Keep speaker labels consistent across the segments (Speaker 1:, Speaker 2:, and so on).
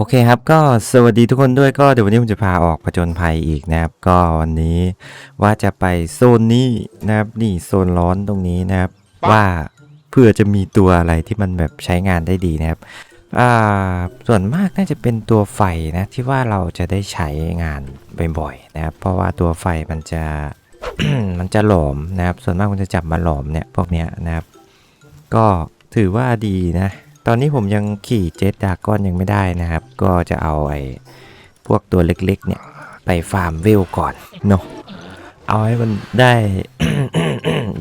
Speaker 1: โอเคครับก็สวัสดีทุกคนด้วยก็เดี๋ยววันนี้ผมจะพาออกผจญภัยอีกนะครับ ก็วันนี้ว่าจะไปโซนนี้นะครับนี่โซนร้อนตรงนี้นะครับ ว่าเพื่อจะมีตัวอะไรที่มันแบบใช้งานได้ดีนะครับอ่าส่วนมากน่าจะเป็นตัวไฟนะที่ว่าเราจะได้ใช้งานบ่อยๆนะครับ เพราะว่าตัวไฟมันจะมันจะหลอมนะครับ ส่วนมากมันจะจับมาหลอมเนี่ยพวกเนี้ยนะครับ ก็ถือว่าดีนะ ตอนนี้ผมยังขี่เจ็ตดาก้อนยังไม่ได้นะครับ ก็จะเอาไอ้พวกตัวเล็กๆเนี่ย ไปฟาร์มเวลก่อนเนาะเอาให้มันได้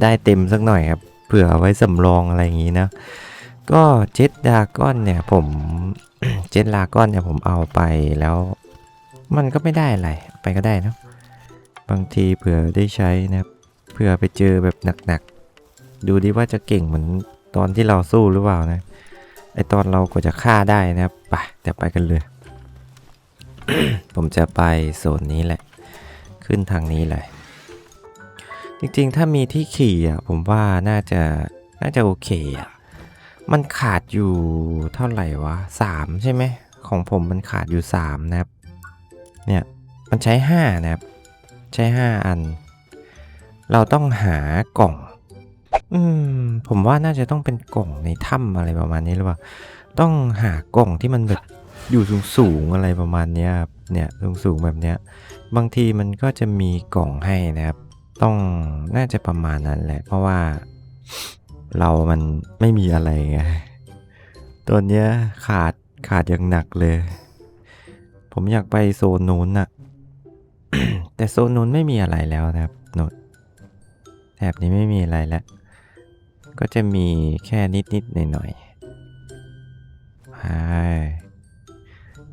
Speaker 1: ได้เต็มสักหน่อยครับเผื่อเอาไว้สำรองอะไรอย่างนี้นะ ก็เจ็ตดาก้อนเนี่ยผมเจ็ตลาก้อนเนี่ยผมเอาไปแล้ว มันก็ไม่ได้อะไรไปก็ได้นะบางทีเผื่อได้ใช้นะครับเผื่อไปเจอแบบหนักๆ ดูดิว่าจะเก่งเหมือนตอนที่เราสู้หรือเปล่านะ ไอตอนเราก็จะฆ่าได้นะครับไปเดี๋ยวไปกันเลย ผมจะไปโซนนี้แหละ ขึ้นทางนี้เลยจริงๆ ถ้ามีที่ขี่อะผมว่าน่าจะน่าจะโอเคอะมันขาดอยู่เท่าไหร่วะสามใช่ไหมของผมมันขาดอยู่สามนะครับเนี่ยมันใช้ห้านะครับ ใช้ห้าอัน เราต้องหากล่อง อืม ผมว่าน่าจะต้องเป็นกล่องในถ้ำอะไรประมาณนี้หรือเปล่า ต้องหากล่องที่มันแบบอยู่สูงสูงอะไรประมาณเนี้ยครับ เนี่ยสูงสูงแบบเนี้ย บางทีมันก็จะมีกล่องให้นะครับ ต้องน่าจะประมาณนั้นแหละ เพราะว่าเรามันไม่มีอะไรไง ตัวเนี้ยขาดขาดอย่างหนักเลย ผมอยากไปโซนนู้นน่ะแต่โซนนู้นไม่มีอะไรแล้วนะครับโนนแถบนี้ไม่มีอะไรแล้ว ก็จะมีแค่นิดนิดหน่อยหน่อยๆใช่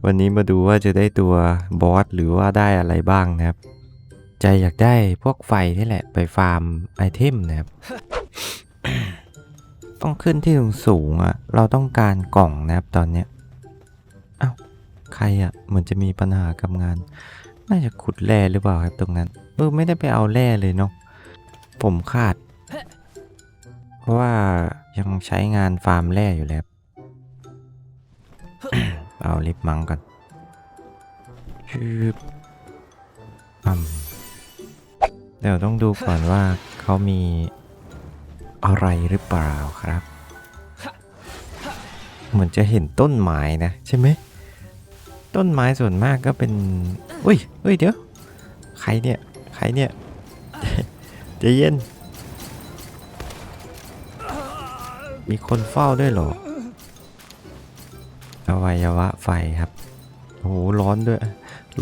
Speaker 1: วันนี้มาดูว่าจะได้ตัวบอสหรือว่าได้อะไรบ้างนะครับ ใจอยากได้พวกไฟนี่แหละไปฟาร์มไอเทมนะครับ ต้องขึ้นที่สูงๆอะ เราต้องการกล่องนะครับตอนเนี้ยเอ้าใครอะเหมือนจะมีปัญหากับงาน น่าจะขุดแร่หรือเปล่าครับตรงนั้นเออไม่ได้ไปเอาแร่เลยเนาะผมขาดเพ ราะว่ายังใช้งานฟาร์มแร่อยู่แล้ว เอาลิฟมังก่อนชืบอืมเดี๋ยวต้องดูก่อนว่าเขามีอะไรหรือเปล่าครับ เหมือนจะเห็นต้นไม้นะ ใช่ไหม ต้นไม้ส่วนมากก็เป็นอุ้ยอุ้ยเดี๋ยว ใครเนี่ย ใครเนี่ยใจเย็น มีคนเฝ้าด้วยเหรออวัยวะไฟครับโอ้โหร้อนด้วย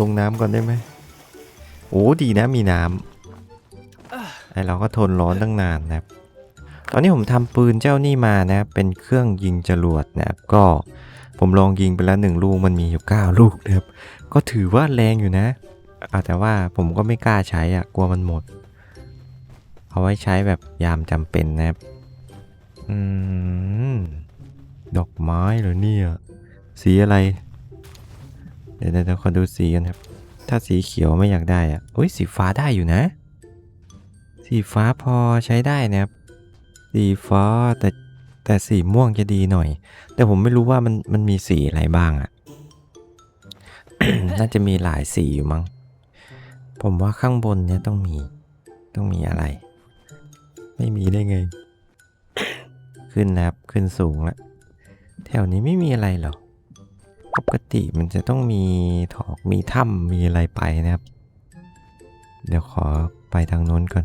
Speaker 1: ลงน้ำก่อนได้ไหมโอ้ดีนะมีน้ำไอเราก็ทนร้อนตั้งนานนะครับ ตอนนี้ผมทำปืนเจ้านี่มานะเป็นเครื่องยิงจรวดนะครับ ก็ผมลองยิงไปแล้วหนึ่งลูกมันมีอยู่ 9 ลูกนะครับ ก็ถือว่าแรงอยู่นะแต่ว่าผมก็ไม่กล้าใช้อะกลัวมันหมด เอาไว้ใช้แบบยามจำเป็นนะครับ อืม ดอกไม้เหรอเนี่ย สีอะไร เดี๋ยวเดี๋ยวขอดูสีกันครับ ถ้าสีเขียวไม่อยากได้อะอุ้ยสีฟ้าได้อยู่นะ สีฟ้าพอใช้ได้นะครับ สีฟ้าแต่แต่สีม่วงจะดีหน่อย แต่ผมไม่รู้ว่ามันมันมีสีอะไรบ้างอะน่าจะมีหลายสีอยู่มั้ง ผมว่าข้างบนเนี้ยต้องมี ต้องมีอะไร ไม่มีได้ไง ขึ้นนะครับขึ้นสูงแล้วแถวนี้ไม่มีอะไรหรอกปกติมันจะต้องมีถอกมีถ้ำมีอะไรไปนะครับ เดี๋ยวขอไปทางโน้นก่อน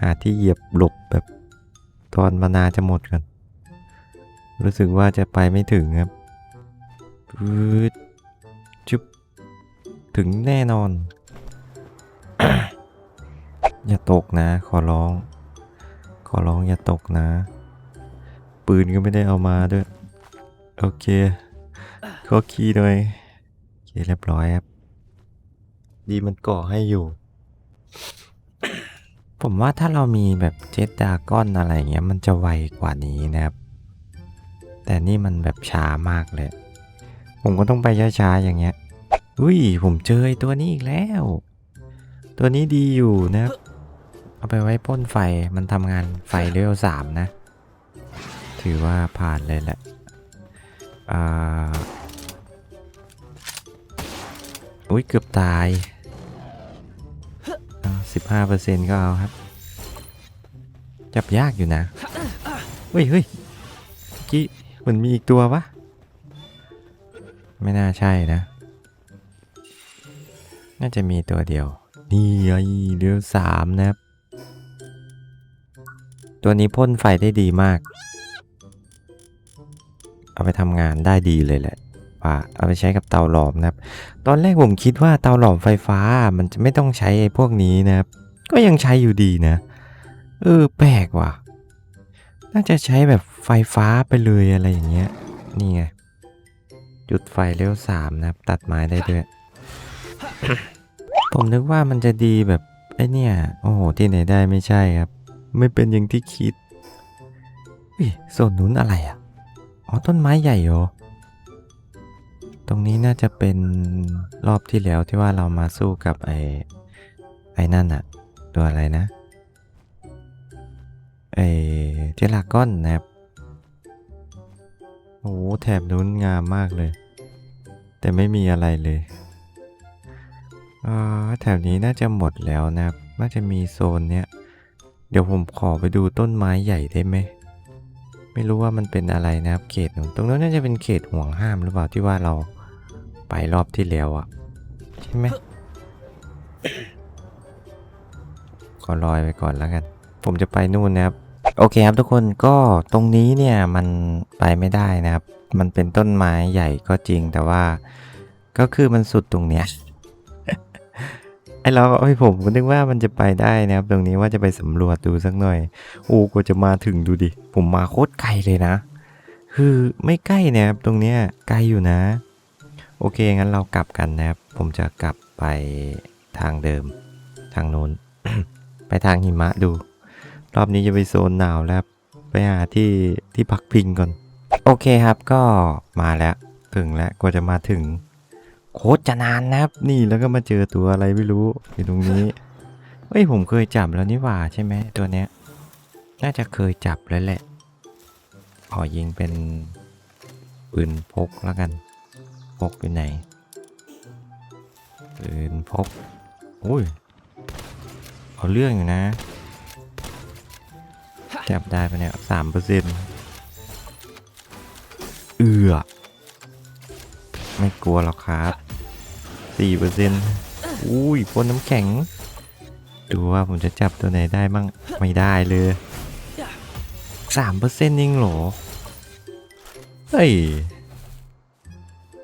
Speaker 1: หาที่เหยียบหลบแบบตอนมานาจะหมดก่อน รู้สึกว่าจะไปไม่ถึงครับปืดจุบถึงแน่นอน อย่าตกนะ ขอร้อง ขอร้องอย่าตกนะ ปืนก็ไม่ได้เอามาด้วย โอเคขอคีย์หน่อยโอเคเรียบร้อยครับ ดีมันก่อให้อยู่ ผมว่าถ้าเรามีแบบเจตดาก้อนอะไรเงี้ย มันจะไวกว่านี้นะครับ แต่นี่มันแบบช้ามากเลย ผมก็ต้องไปช้าๆอย่างเงี้ย อุ้ย ผมเจอตัวนี้อีกแล้ว ตัวนี้ดีอยู่นะครับ เอาไปไว้พ่นไฟมันทำงานไฟเลเวลสามนะ ถือว่าผ่านเลยแหละอ่าอุ้ยเกือบตายสิบห้าเปอร์เซ็นต์ก็เอาครับ จับยากอยู่นะ เฮ้ยเฮ้ยเมื่อกี้เหมือนมีอีกตัวปะไม่น่าใช่นะ น่าจะมีตัวเดียว นี่ไอ้เดือสามนะครับ ตัวนี้พ่นไฟได้ดีมาก เอาไปทำงานได้ดีเลยแหละว่าเอาไปใช้กับเตาหลอมนะครับ ตอนแรกผมคิดว่าเตาหลอมไฟฟ้ามันจะไม่ต้องใช้ไอ้พวกนี้นะครับ ก็ยังใช้อยู่ดีนะ เออแปลกว่ะ น่าจะใช้แบบไฟฟ้าไปเลยอะไรอย่างเงี้ย นี่ไง จุดไฟเร็วสามนะครับ ตัดไม้ได้ด้วย ผมนึกว่ามันจะดีแบบไอ้เนี่ย โอ้โห ที่ไหนได้ไม่ใช่ครับ ไม่เป็นอย่างที่คิดอุ้ยโซนนู้นอะไรอะ อ๋อต้นไม้ใหญ่เหรอ ตรงนี้น่าจะเป็นรอบที่แล้วที่ว่าเรามาสู้กับไอ้ไอ้นั่นอะตัวอะไรนะไอ้เจลาก้อนนะครับโอ้โหแถบนู้นงามมากเลย แต่ไม่มีอะไรเลยอ่าแถวนี้น่าจะหมดแล้วนะครับ น่าจะมีโซนเนี้ย เดี๋ยวผมขอไปดูต้นไม้ใหญ่ได้ไหม ไม่รู้ว่ามันเป็นอะไรนะครับเขตตรงนั้นน่าจะเป็นเขตห่วงห้ามหรือเปล่าที่ว่าเราไปรอบที่แล้วอะใช่ไหมขอลอยไปก่อนแล้วกัน ผมจะไปนู่นนะครับ โอเคครับทุกคนก็ตรงนี้เนี่ยมันไปไม่ได้นะครับ มันเป็นต้นไม้ใหญ่ก็จริงแต่ว่าก็คือมันสุดตรงเนี้ย ไอเราไอผมก็นึกว่ามันจะไปได้นะครับ ตรงนี้ว่าจะไปสำรวจดูสักหน่อย โอ้กว่าจะมาถึงดูดิ ผมมาโคตรไกลเลยนะ คือไม่ใกล้นะครับตรงเนี้ยไกลอยู่นะ โอเคงั้นเรากลับกันนะครับ ผมจะกลับไปทางเดิม ทางโน้น ไปทางหิมะดู รอบนี้จะไปโซนหนาวแล้ว ไปหาที่ที่พักพิงก่อน โอเคครับก็มาแล้วถึงแล้วกว่าจะมาถึง โคตรจะนานนะครับ นี่แล้วก็มาเจอตัวอะไรไม่รู้อยู่ตรงนี้เฮ้ยผมเคยจับแล้วนี่หว่าใช่ไหมตัวเนี้ย น่าจะเคยจับแล้วแหละขอยิงเป็นปืนพกแล้วกัน พกอยู่ไหนปืนพกอุ้ยเอาเรื่องอยู่นะ จับได้ปะเนี่ยสามเปอร์เซ็นต์เอือไม่กลัวหรอกครับ สี่เปอร์เซ็นต์อุ้ยพ่นน้ำแข็ง ดูว่าผมจะจับตัวไหนได้บ้างไม่ได้เลยสามเปอร์เซ็นต์เองเหรอ เฮ้ย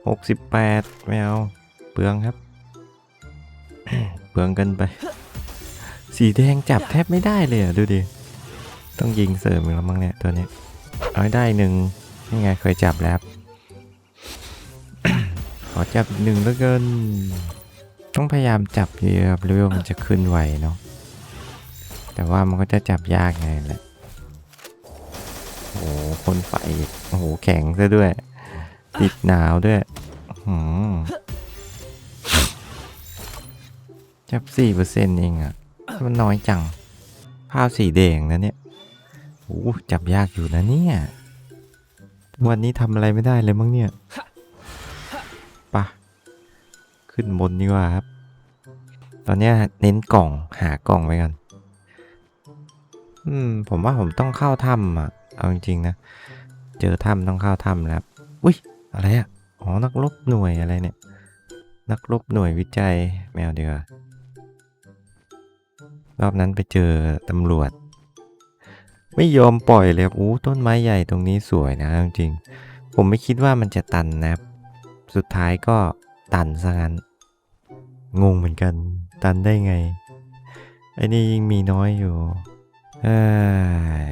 Speaker 1: หกสิบแปดไม่เอา เปลืองครับ เปลืองกันไป สีแดงจับแทบไม่ได้เลยอะ ดูดิ ต้องยิงเสริมอีกแล้วมั้งเนี่ย ตัวนี้เอาได้หนึ่งนี่ไงเคยจับแล้ว จับหนึ่งแล้วกันต้องพยายามจับเยอะครับเร็วมันจะขึ้นไวเนาะแต่ว่ามันก็จะจับยากไงแหละโอ้โหพ่นไฟโอ้โหแข็งซะด้วย ติดหนาวด้วยหืมจับสี่เปอร์เซ็นต์เองอะมันน้อยจังผ้าสีแดงนะเนี่ยโอ้จับยากอยู่นะเนี่ย วันนี้ทำอะไรไม่ได้เลยมั้งเนี่ย ขึ้นบนดีกว่าครับ ตอนนี้เน้นกล่องหากล่องไว้ก่อนอืม ผมว่าผมต้องเข้าถ้ำอะ เอาจริงๆนะ เจอถ้ำต้องเข้าถ้ำแล้วครับอุ้ย อะไรอะ อ๋อ นักรบหน่วยอะไรเนี่ย นักรบหน่วยวิจัยแมวเดียวรอบนั้นไปเจอตำรวจ ไม่ยอมปล่อยเลยครับอู้ต้นไม้ใหญ่ตรงนี้สวยนะจริงๆผมไม่คิดว่ามันจะตันนะครับสุดท้ายก็ ตันซะงั้น งงเหมือนกัน ตันได้ไง ไอ้นี่ยิ่งมีน้อยอยู่เอ้ย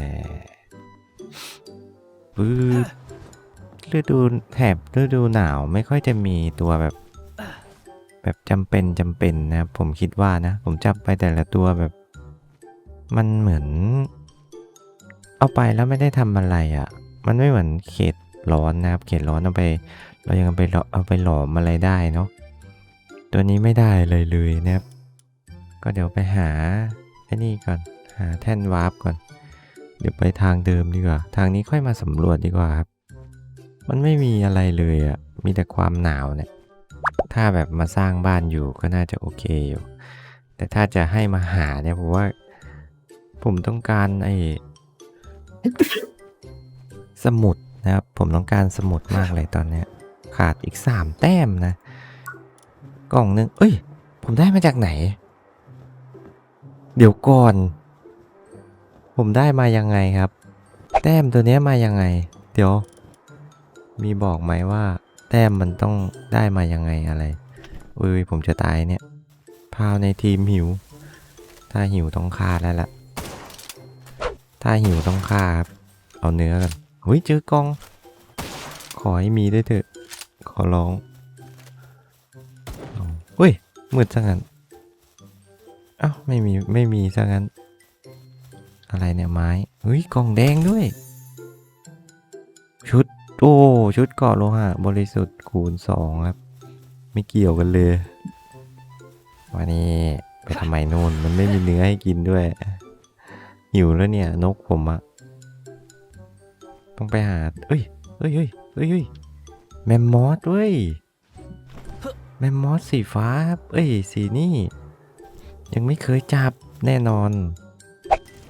Speaker 1: ปื๊ดฤดูแถบฤดูหนาวไม่ค่อยจะมีตัวแบบ แบบจำเป็นจำเป็นนะผมคิดว่านะ ผมจับไปแต่ละตัวแบบ มันเหมือน เอาไปแล้วไม่ได้ทำอะไรอะ่ะ มันไม่เหมือนเขตร้อนนะครับ เขตร้อนเอาไป เรายังเอาไปหลอเอาไปหลอมอะไรได้เนาะตัวนี้ไม่ได้เลยเลยนะครับ ก็เดี๋ยวไปหาไอ้นี่ก่อนหาแท่นวาร์ปก่อน เดี๋ยวไปทางเดิมดีกว่า ทางนี้ค่อยมาสำรวจดีกว่าครับ มันไม่มีอะไรเลยอะ่ะมีแต่ความหนาวเนี่ยถ้าแบบมาสร้างบ้านอยู่ก็น่าจะโอเคอยู่แต่ถ้าจะให้มาหาเนี่ยผมว่า ผมต้องการไอ้สมุดนะครับ ผมต้องการสมุดมากเลยตอนเนี้ย ขาดอีกสามแต้มนะ กล่องหนึง เอ้ย ผมได้มาจากไหน เดี๋ยวก่อน ผมได้มายังไงครับ แต้มตัวนี้มายังไง เดี๋ยว มีบอกไหมว่า แต้มมันต้องได้มายังไงอะไรอุ้ยผมจะตายเนี่ย พาวในทีมหิว ถ้าหิวต้องฆ่าแล้วล่ะ ถ้าหิวต้องฆ่าครับ เอาเนื้อกันเฮ้ยเจอกล้อง ขอให้มีด้วยเถอะ ขอร้องเฮ้ยมืดซะงั้นเอ้าไม่มีไม่มีซะงั้น อะไรเนี่ยไม้เฮ้ยกล่องแดงด้วย ชุดโอ้ชุดเกาะโลหะบริสุทธิ์คูณสองครับ ไม่เกี่ยวกันเลยวันนี้ไปทำไมนู่นมันไม่มีเนื้อให้กินด้วยหิวแล้วเนี่ยนกผมอะต้องไปหาเอ้ยเอ้ยเอ้ยเอ้ยเอ้ย แมมมอสเว้ย แมมมอสสีฟ้าเอ้ยสีนี่ ยังไม่เคยจับแน่นอน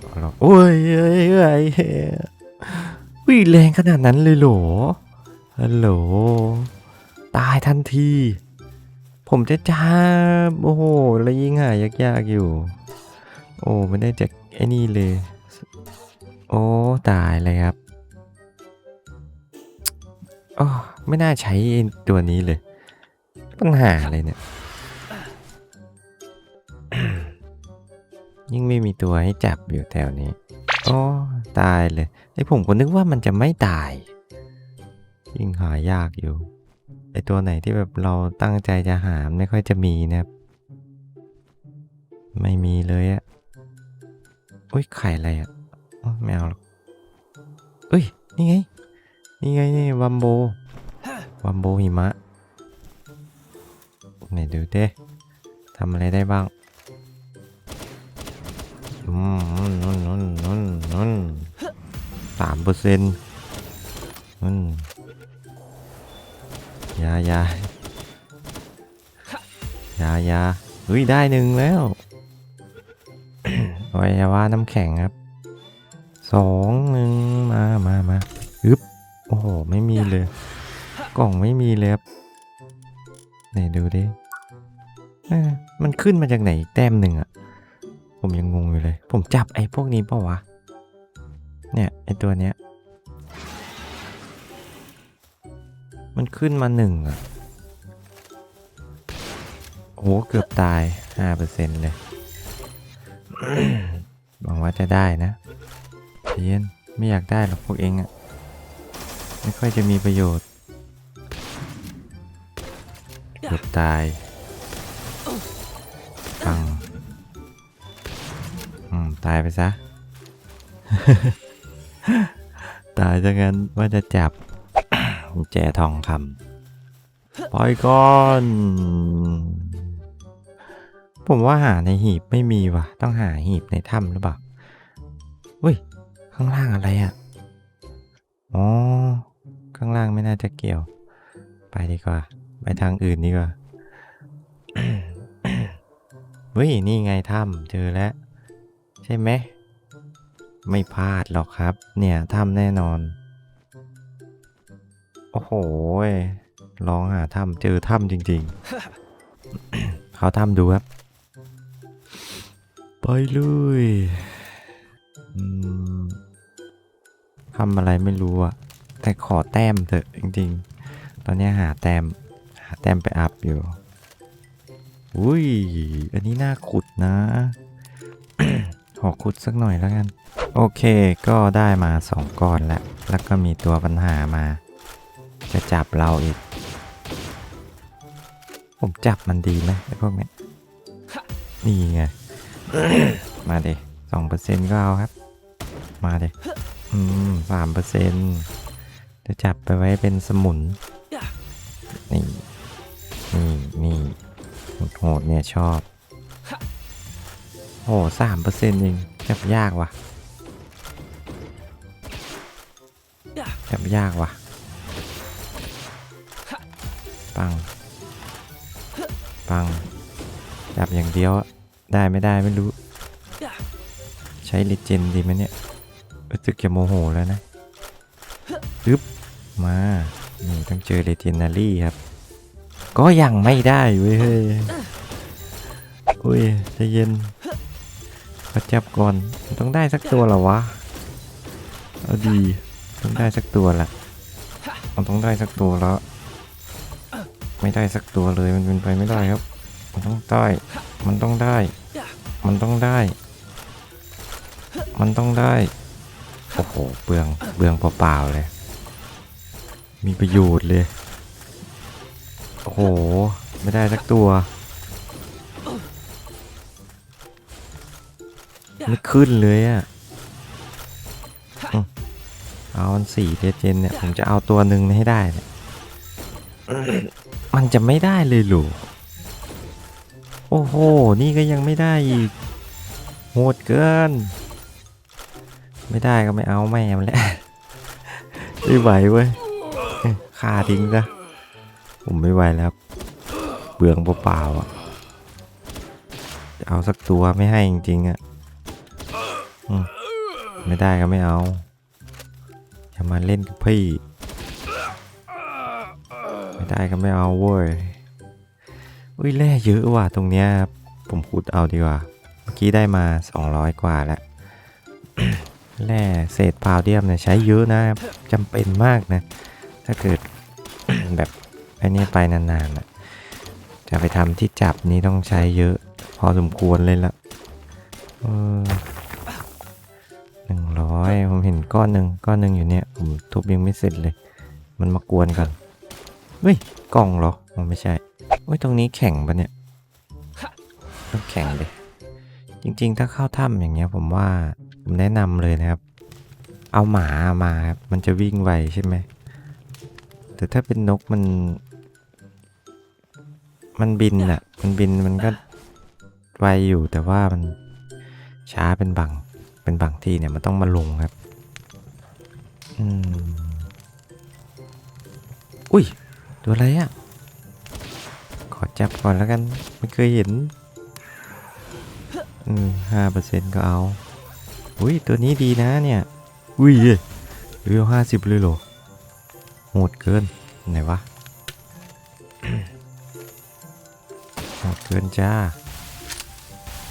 Speaker 1: เอาโอ้ยเอ้ยเอ้ยวิแรงขนาดนั้นเลยเหรอฮัลโหลตายทันที ผมจะจับโอ้โหแล้วยิงหายากๆอยู่ โอ้ไม่ได้จากไอ้นี่เลย โอ้ตายเลยครับ อ๋อไม่น่าใช้ตัวนี้เลย ปัญหาอะไรเนี่ย ยิ่งไม่มีตัวให้จับอยู่แถวนี้โอ้ตายเลยไอ้ผมก็นึกว่ามันจะไม่ตาย ยิ่งหายากอยู่ไอตัวไหนที่แบบเราตั้งใจจะหาไม่ค่อยจะมีนะครับ ไม่มีเลยอะอุ้ยไข่อะไรอะอ๋อไม่เอาหรอกเอ้ย นี่ไง นี่ไงนี่วัมโบวัมโบหิมะ ไหนดูเด้ทำอะไรได้บ้างอืมนุ่นนุ่นนุ่นนุ่นสามเปอร์เซ็นต์นุ่นยายายายาเฮ้ยได้หนึ่งแล้ววัยวะน้ำแข็งครับสองหนึ่งมามามา โอ้โห ไม่มีเลย กล่องไม่มีเลยครับไหนดูดิเอ้ยมันขึ้นมาจากไหนอีกแต้มหนึ่งอะผมยังงงอยู่เลย ผมจับไอ้พวกนี้เปล่าวะ เนี่ยไอ้ตัวเนี้ย มันขึ้นมาหนึ่งอะโอ้โหเกือบตายห้าเปอร์เซ็นต์เลยหวังว่าจะได้นะใจเย็นไม่อยากได้หรอกพวกเองอะ ไม่ค่อยจะมีประโยชน์เกือบตายฟังอืมตายไปซะ ตายจังงั้นว่าจะจับกุญแจทองคำปล่อยก่อน ผมว่าหาในหีบไม่มีว่ะ ต้องหาหีบในถ้ำหรือเปล่า อุ้ย ข้างล่างอะไรอะ่ะ อ๋อ ข้างล่างไม่น่าจะเกี่ยว ไปดีกว่า ไปทางอื่นดีกว่าเฮ้ยนี่ไงถ้ำเจอแล้ว ใช่ไหม ไม่พลาดหรอกครับ เนี่ยถ้ำแน่นอน โอ้โหยลองหาถ้ำเจอถ้ำจริง ๆ เขาถ้ำดูครับ ไปเลยทำอะไรไม่รู้อะ แต่ขอแต้มเถอะจริงๆ ตอนนี้หาแต้มหาแต้มไปอัพอยู่ อุ้ย อันนี้น่าขุดนะขอขุดสักหน่อยแล้วกัน โอเคก็ได้มาสองก้อนแล้วแล้วก็มีตัวปัญหามา จะจับเราอีก ผมจับมันดีไหมไอ้พวกนี้นี่ไง มาเดสองเปอร์เซ็นต์ก็เอาครับ มาเดอืมสามเปอร์เซ็นต์ จะจับไปไว้เป็นสมุน นี่ นี่นี่โหดๆเนี่ยชอบ โอ้สามเปอร์เซ็นต์เองจับยากว่ะ จับยากว่ะ ปัง ปัง จับอย่างเดียว ได้ไม่ได้ไม่รู้ ใช้เลเจนดีไหมเนี่ยรู้สึกจะโมโหแล้วนะปึ๊บ มา นี่ต้องเจอเลเจนนารี่ครับ ก็ยังไม่ได้เว้ยเฮ้ยอุ้ยใจเย็นขอจับก่อนมันต้องได้สักตัวหรอวะ เอาดี ต้องได้สักตัวละมันต้องได้สักตัวแล้ว ไม่ได้สักตัวเลย มันเป็นไปไม่ได้ครับ มันต้องได้ มันต้องได้ มันต้องได้ มันต้องได้ โอ้โหเปลืองเปลืองเปล่าๆเลย มีประโยชน์เลย โอ้โห ไม่ได้สักตัว ไม่ขึ้นเลยอะอืมเอาอันสี่เลเจนเนี่ย ผมจะเอาตัวหนึ่งให้ได้เนี่ยมันจะไม่ได้เลยหรอโอ้โห นี่ก็ยังไม่ได้อีก โหดเกิน ไม่ได้ก็ไม่เอาแม่มันแหละไม่ไหวเว้ย ฆ่าทิ้งซะผมไม่ไหวแล้วครับเปลืองเปล่าๆอะจะเอาสักตัวไม่ให้จริงๆอะไม่ได้ก็ไม่เอาอย่ามาเล่นกับพี่ ไม่ได้ก็ไม่เอาเว้ยอุ้ยแร่เยอะว่ะตรงเนี้ยครับผมขุดเอาดีกว่า เมื่อกี้ได้มา 200 กว่าแล้วแร่เศษพาวเดียมเนี่ยใช้เยอะนะจำเป็นมากนะ ถ้าเกิดแบบไอ้นี่ไปนานๆน่ะจะไปทำที่จับนี้ต้องใช้เยอะ พอสมควรเลยละหนึ่งร้อยผมเห็นก้อนหนึ่งก้อนหนึ่งอยู่เนี่ย ผมทุบยังไม่เสร็จเลย มันมากวนก่อนเฮ้ยกล่องเหรอมันไม่ใช่เฮ้ยตรงนี้แข่งปะเนี่ยต้องแข่งเลยจริง ๆ ถ้าเข้าถ้ำอย่างเงี้ย ผมว่าผมแนะนำเลยนะครับ เอาหมามาครับมันจะวิ่งไวใช่ไหม แต่ถ้าเป็นนกมัน มันบินอะมันบินมันก็ไวอยู่แต่ว่ามันช้าเป็นบางเป็นบางที่เนี่ยมันต้องมาลงครับ อืม อุ้ย ตัวอะไรอะขอจับก่อนแล้วกัน ไม่เคยเห็น อืมห้าเปอร์เซ็นต์ก็เอา อุ้ย ตัวนี้ดีนะเนี่ย อุ้ยเรียวห้าสิบเลยเหรอ โหดเกิน ไหนวะ โหดเกินจ้า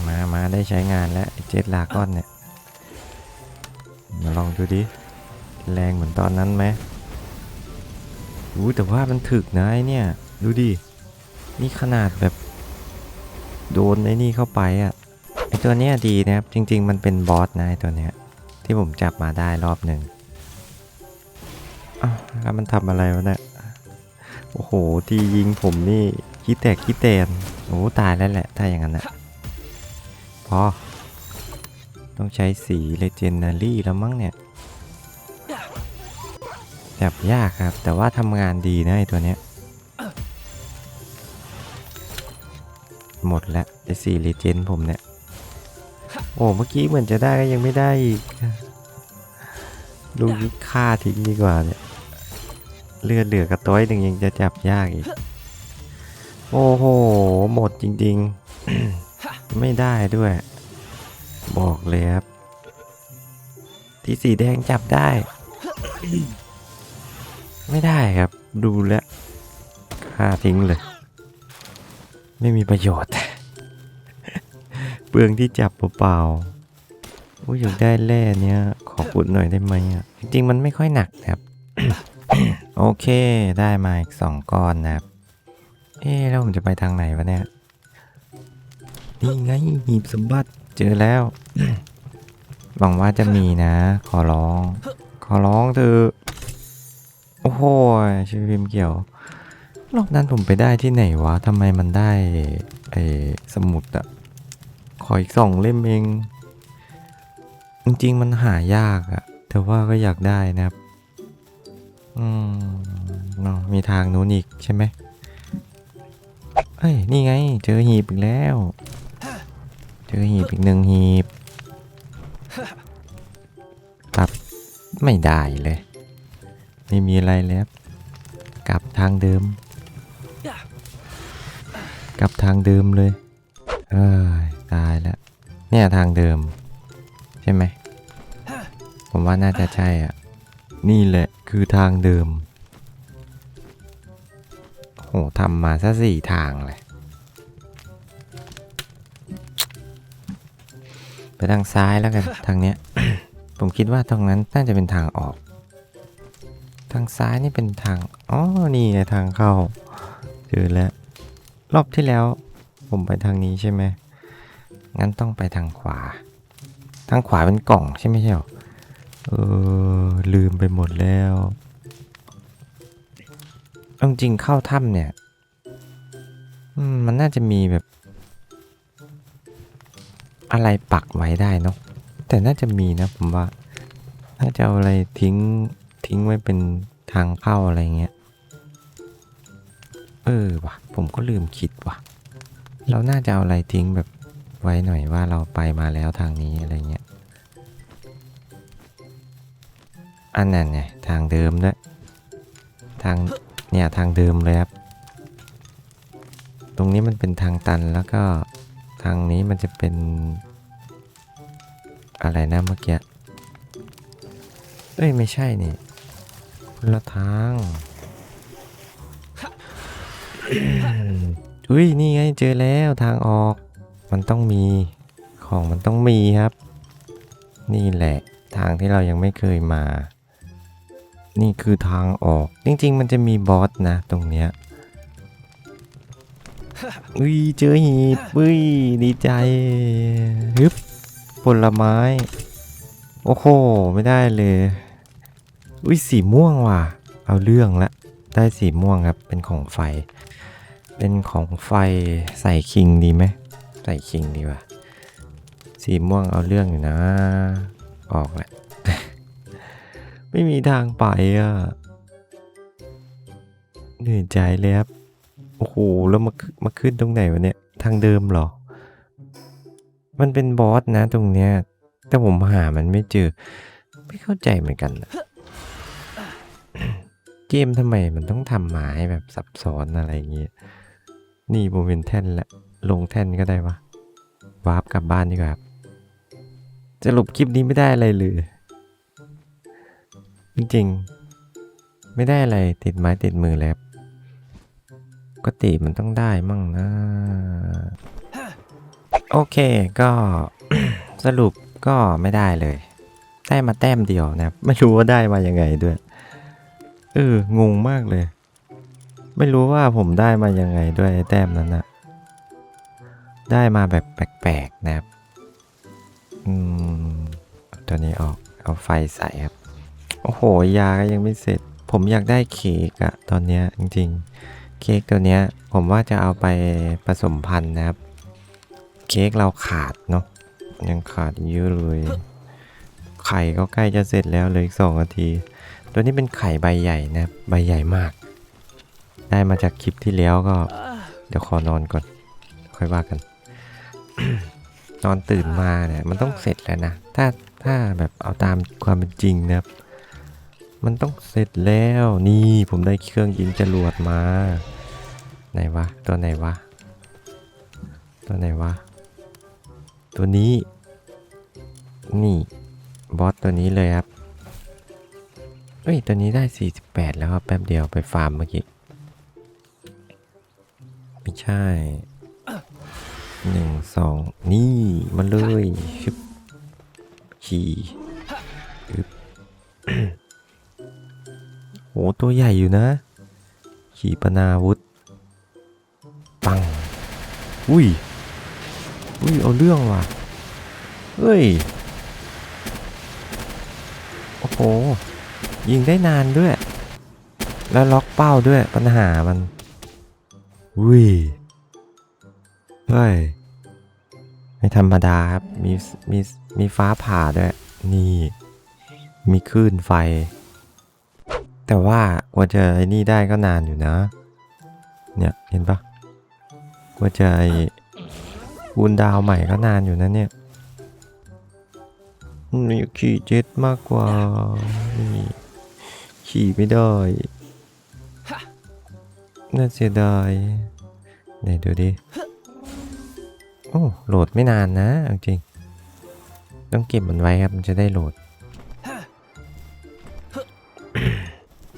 Speaker 1: มา มาได้ใช้งานแล้วเจ็ดลาก้อนเนี่ย มาลองดูดิ แรงเหมือนตอนนั้นไหมอู้แต่ว่ามันถึกนะไอเนี่ย ดูดิ นี่ขนาดแบบ โดนไอ้นี่เข้าไปอะ่ะไอตัวเนี้ยดีนะครับ จริง ๆ มันเป็นบอสนะไอตัวเนี้ยที่ผมจับมาได้รอบหนึ่ง แล้วมันทำอะไรวะเนี่ยโอ้โห ที่ยิงผมนี่ขี้แตกขี้แตนโอ้ตายแล้วแหละ ถ้าอย่างนั้นนะพอ ต้องใช้สีเลเจนดารี่แล้วมั้งเนี่ยจับยากครับ แต่ว่าทำงานดีนะไอตัวเนี้ย หมดแล้วไอสีเลเจนผมเนี่ย โอ้ เมื่อกี้เหมือนจะได้ก็ยังไม่ได้อีก ลูกนี้ฆ่าทิ้งดีกว่าเนี่ย เลือดเหลือกระต้อยหนึ่งยังจะจับยากอีก โอ้โห หมดจริง ๆ ไม่ได้ด้วย บอกเลยครับ ที่สีแดงจับได้ ไม่ได้ครับ ดูแลวฆ่าทิ้งเลย ไม่มีประโยชน์ เปลืองที่จับเปล่าๆอุ้ยอยากได้แร่เนี้ยขอขุดหน่อยได้ไหมอะ จริงๆ มันไม่ค่อยหนักนะครับ โอเค ได้มาอีกสองก้อนนะครับ เอ๊แล้วผมจะไปทางไหนวะเนี่ย นี่ไงหีบสมบัติเจอแล้ว หวังว่าจะมีนะ ขอร้อง ขอร้องเธอะโอ้โหชื่อพิมเกี่ยว รอบนั้นผมไปได้ที่ไหนวะทำไมมันได้ไอ้สมุดอะขออีกสองเล่มเอง จริงๆมันหายากอะแต่ว่าก็อยากได้นะครับ อืมเนาะมีทางนู้นอีกใช่ไหมเอ้ย นี่ไง เจอหีบอีกแล้ว เจอหีบอีกหนึ่งหีบตับไม่ได้เลย ไม่มีอะไรแล้ว กลับทางเดิม กลับทางเดิมเลยเอ้ยตายแล้ว เนี่ยทางเดิม ใช่ไหม ผมว่าน่าจะใช่อะ นี่แหละคือทางเดิม โหทำมาซะสี่ทางเลย ไปทางซ้ายแล้วกัน ทางเนี้ย ผมคิดว่าตรงนั้นน่าจะเป็นทางออก ทางซ้ายนี่เป็นทาง อ๋อ นี่ไงทางเข้า เจอแล้ว รอบที่แล้ว ผมไปทางนี้ใช่ไหม งั้นต้องไปทางขวา ทางขวาเป็นกล่องใช่ไหมใช่หรอ เออ ลืมไปหมดแล้วเอาจริงๆเข้าถ้ำเนี่ยมมันน่าจะมีแบบ อะไรปักไว้ได้เนาะแต่น่าจะมีนะผมว่า น่าจะเอาอะไรทิ้งทิ้งไว้เป็นทางเข้าอะไรเงี้ย เออว่ะ ผมก็ลืมคิดว่ะ เราน่าจะเอาอะไรทิ้งแบบไว้หน่อยว่าเราไปมาแล้วทางนี้อะไรเงี้ย อันนั้นไงทางเดิมด้วยทางเนี่ยทางเดิมเลยครับ ตรงนี้มันเป็นทางตันแล้วก็ทางนี้มันจะเป็น อะไรนะเมื่อกี้เอ้ยไม่ใช่นี่คนละทางอุ้ยนี่ไงเจอแล้วทางออก มันต้องมีของมันต้องมีครับ นี่แหละทางที่เรายังไม่เคยมา นี่คือทางออก จริง ๆ มันจะมีบอสนะตรงเนี้ยอุ้ยเจอหีบอุ้ยดีใจฮึบผลไม้ โอ้โห ไม่ได้เลย อุ้ยสีม่วงว่ะ เอาเรื่องละ ได้สีม่วงครับ เป็นของไฟ เป็นของไฟใส่คิงดีไหม ใส่คิงดีว่าสีม่วงเอาเรื่องอยู่นะ ออกแหละ ไม่มีทางไปอะเหนื่อยใจเลยครับโอ้โหแล้วมาขึ้นมาขึ้นตรงไหนวะเนี่ย ทางเดิมเหรอ มันเป็นบอสนะตรงเนี้ย แต่ผมหามันไม่เจอ ไม่เข้าใจเหมือนกันนะเกมทำไมมันต้องทำมาให้แบบซับซ้อนอะไรอย่างเงี้ย นี่ผมเป็นแท่นละ ลงแท่นก็ได้วะวาร์ปกลับบ้านดีกว่าครับสรุปคลิปนี้ไม่ได้อะไรเลย จริงๆ ไม่ได้อะไรติดไม้ติดมือแล้วปกติมันต้องได้มั่งนะ โอเคก็สรุปก็ไม่ได้เลย ได้มาแต้มเดียวนะครับ ไม่รู้ว่าได้มายังไงด้วย เอองงมากเลย ไม่รู้ว่าผมได้มายังไงด้วยแต้มนั้นนะได้มาแบบแปลกๆนะครับ อืมเอตัวนี้ออกเอาไฟใส่ครับ โอ้โห ยาก็ยังไม่เสร็จ ผมอยากได้เค้กอะตอนเนี้ยจริงๆ เค้กตัวเนี้ยผมว่าจะเอาไปผสมพันธุ์นะครับ เค้กเราขาดเนาะ ยังขาดเยอะเลย ไข่ก็ใกล้จะเสร็จแล้วเลยอีกสองนาที ตัวนี้เป็นไข่ใบใหญ่นะครับ ใบใหญ่มาก ได้มาจากคลิปที่แล้วก็ เดี๋ยวขอนอนก่อน ค่อยว่ากัน นอนตื่นมาเนี่ยมันต้องเสร็จแล้วนะ ถ้าถ้าแบบเอาตามความเป็นจริงนะครับ มันต้องเสร็จแล้วนี่ผมได้เครื่องยิงจรวดมา ไหนวะ ตัวไหนวะ ตัวไหนวะ ตัวนี้ นี่ บอสตัวนี้เลยครับเอ้ยตัวนี้ได้ 48 แล้วครับแป๊บเดียวไปฟาร์มเมื่อกี้ ไม่ใช่หนึ่งสองนี่มาเลยชึบขี่อึบ หตัวใหญ่อยู่นะ ขีปนาวุธ ปัง อุ้ย อุ้ย เอาเรื่องว่ะ เฮ้ย โอ้โห ยิงได้นานด้วย แล้วล็อกเป้าด้วยปัญหามัน อุ้ย เฮ้ย ไม่ธรรมดาครับ มี มี มีฟ้าผ่าด้วย นี่ มีคลื่นไฟ แต่ว่ากว่าจะไอ้นี่ได้ก็นานอยู่นะ เนี่ยเห็นปะกว่าจะไอ้คูณดาวใหม่ก็นานอยู่นะเนี่ยนี่ขี่เจ็ตมากกว่านี่ขี่ไม่ได้น่าเสียดายเดี๋ยวดูดิโอ้โหลดไม่นานนะจริง ต้องเก็บมันไว้ครับมันจะได้โหลด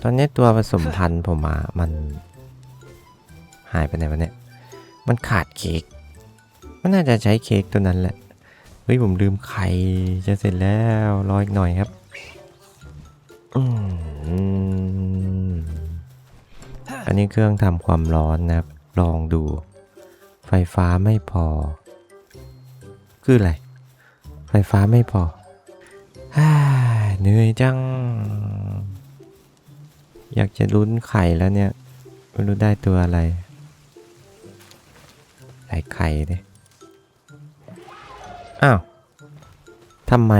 Speaker 1: ตอนนี้ตัวผสมพันธุ์ผมอะมันหายไปไหนวะเนี่ย มันขาดเค้ก มันน่าจะใช้เค้กตัวนั้นแหละ เฮ้ยผมลืมไข่จะเสร็จแล้วรออีกหน่อยครับ อันนี้เครื่องทำความร้อนนะครับ ลองดู ไฟฟ้าไม่พอ คืออะไร ไฟฟ้าไม่พอเหนื่อยจัง อยากจะลุ้นไข่แล้วเนี่ย ไม่รู้ได้ตัวอะไรได้ไข่ดิอ้าวทำไม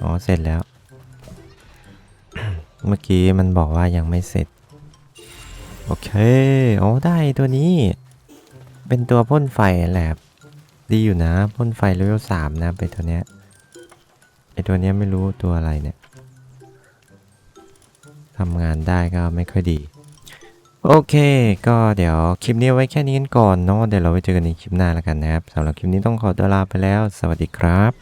Speaker 1: อ๋อ เสร็จแล้ว เมื่อกี้มันบอกว่ายังไม่เสร็จ โอเค อ๋อ ได้ตัวนี้ เป็นตัวพ่นไฟแหลบดีอยู่นะพ่นไฟเลเวลสามนะไปตัวเนี้ยไอตัวเนี้ยไม่รู้ตัวอะไรเนี่ย ทำงานได้ก็ไม่ค่อยดี โอเค ก็เดี๋ยวคลิปนี้ไว้แค่นี้กันก่อนเนาะเดี๋ยวเราไปเจอกันในคลิปหน้าแล้วกันนะครับสำหรับคลิปนี้ต้องขอตัวลาไปแล้ว สวัสดีครับ